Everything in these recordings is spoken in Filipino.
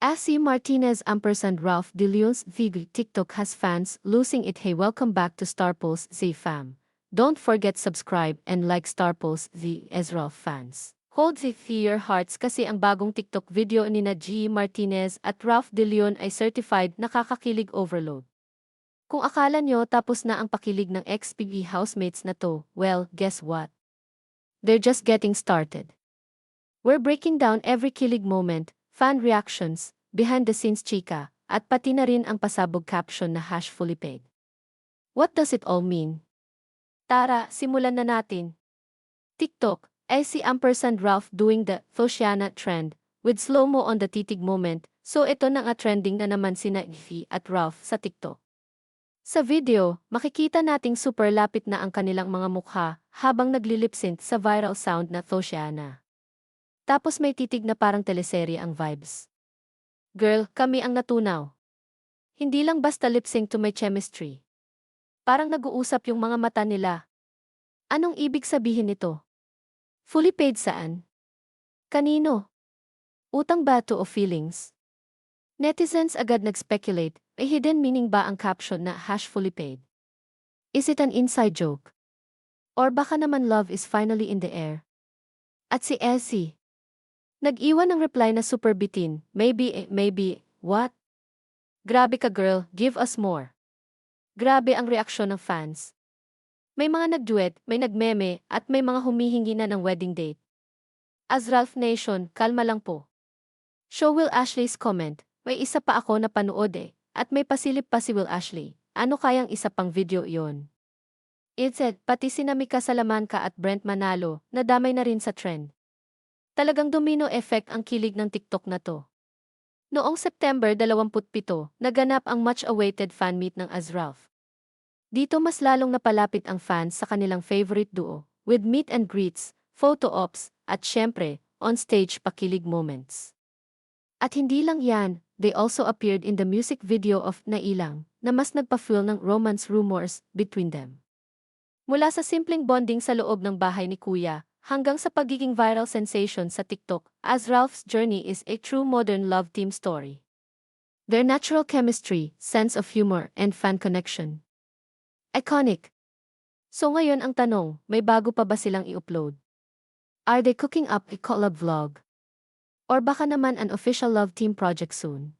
AC Martinez ampersand Ralph De Leon's Vig TikTok has fans losing it. Hey, welcome back to Star Pulse Z fam. Don't forget subscribe and like Star Pulse Z as Ralph fans. Hold the your hearts kasi ang bagong TikTok video ni na G. Martinez at Ralph De Leon ay certified nakakakilig overload. Kung akala nyo tapos na ang pakilig ng XPB housemates na to, well, guess what? They're just getting started. We're breaking down every kilig moment, fan reactions, behind-the-scenes chika, at pati na rin ang pasabog caption na hash fully paid. What does it all mean? Tara, simulan na natin. TikTok, ay si ampersand Ralph doing the Thosiana trend, with slow-mo on the titig moment, so ito na nga trending na naman sina Ify at Ralph sa TikTok. Sa video, makikita nating super lapit na ang kanilang mga mukha habang naglilipsync sa viral sound na Thosiana. Tapos may titig na parang teleserye ang vibes. Girl, kami ang natunaw. Hindi lang basta lip-sync to my chemistry. Parang nag-uusap yung mga mata nila. Anong ibig sabihin nito? Fully paid saan? Kanino? Utang ba to o feelings? Netizens agad nag-speculate, may hidden meaning ba ang caption na hash fully paid? Is it an inside joke? Or baka naman love is finally in the air? At si Essie, nag-iwan ng reply na super bitin, maybe, eh, maybe, what? Grabe ka girl, give us more. Grabe ang reaksyon ng fans. May mga nagduet, may nagmeme, at may mga humihingi na ng wedding date. As Ralph Nation, kalma lang po. Show Will Ashley's comment, may isa pa ako na panood eh, at may pasilip pa si Will Ashley. Ano kayang isa pang video iyon? It said, pati si Namika Salamanca at Brent Manalo, nadamay na rin sa trend. Talagang domino effect ang kilig ng TikTok na to. Noong September 27, naganap ang much-awaited fan meet ng Azralf. Dito mas lalong napalapit ang fans sa kanilang favorite duo, with meet and greets, photo ops, at syempre, on-stage pakilig moments. At hindi lang yan, they also appeared in the music video of Nailang, na mas nagpa-fuel ng romance rumors between them. Mula sa simpleng bonding sa loob ng bahay ni Kuya, hanggang sa pagiging viral sensation sa TikTok, as Ralph's journey is a true modern love team story. Their natural chemistry, sense of humor, and fan connection. Iconic. So ngayon ang tanong, may bago pa ba silang i-upload? Are they cooking up a collab vlog? Or baka naman an official love team project soon.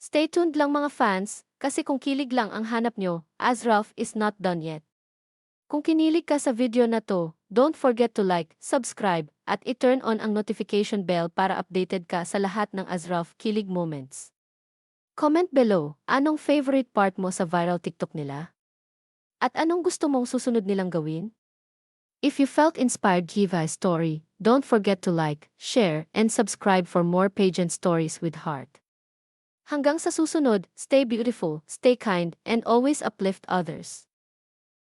Stay tuned lang mga fans, kasi kung kilig lang ang hanap nyo, Azralf is not done yet. Kung kinilig ka sa video na to, don't forget to like, subscribe, at i-turn on ang notification bell para updated ka sa lahat ng Azralf Kilig Moments. Comment below, anong favorite part mo sa viral TikTok nila? At anong gusto mong susunod nilang gawin? If you felt inspired Kiva story, don't forget to like, share, and subscribe for more pageant stories with heart. Hanggang sa susunod, stay beautiful, stay kind, and always uplift others.